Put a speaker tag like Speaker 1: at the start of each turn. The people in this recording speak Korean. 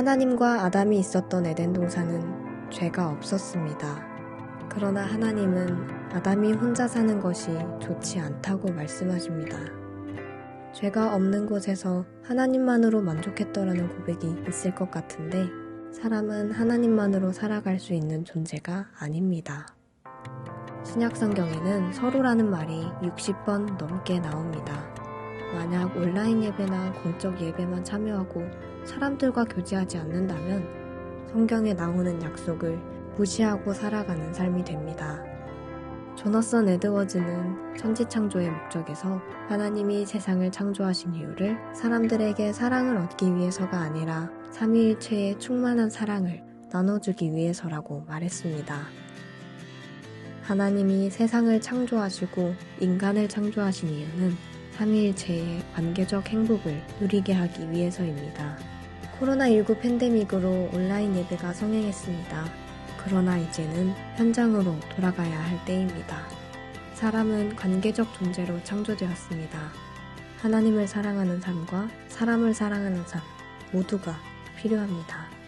Speaker 1: 하나님과 아담이 있었던 에덴 동산은 죄가 없었습니다. 그러나 하나님은 아담이 혼자 사는 것이 좋지 않다고 말씀하십니다. 죄가 없는 곳에서 하나님만으로 만족했더라는 고백이 있을 것 같은데 사람은 하나님만으로 살아갈 수 있는 존재가 아닙니다. 신약 성경에는 서로라는 말이 60번 넘게 나옵니다. 만약 온라인 예배나 공적 예배만 참여하고 사람들과 교제하지 않는다면 성경에 나오는 약속을 무시하고 살아가는 삶이 됩니다. 조너선 에드워즈는 천지창조의 목적에서 하나님이 세상을 창조하신 이유를 사람들에게 사랑을 얻기 위해서가 아니라 삼위일체의 충만한 사랑을 나눠주기 위해서라고 말했습니다. 하나님이 세상을 창조하시고 인간을 창조하신 이유는 삼위일체의 관계적 행복을 누리게 하기 위해서입니다. 코로나19 팬데믹으로 온라인 예배가 성행했습니다. 그러나 이제는 현장으로 돌아가야 할 때입니다. 사람은 관계적 존재로 창조되었습니다. 하나님을 사랑하는 삶과 사람을 사랑하는 삶 모두가 필요합니다.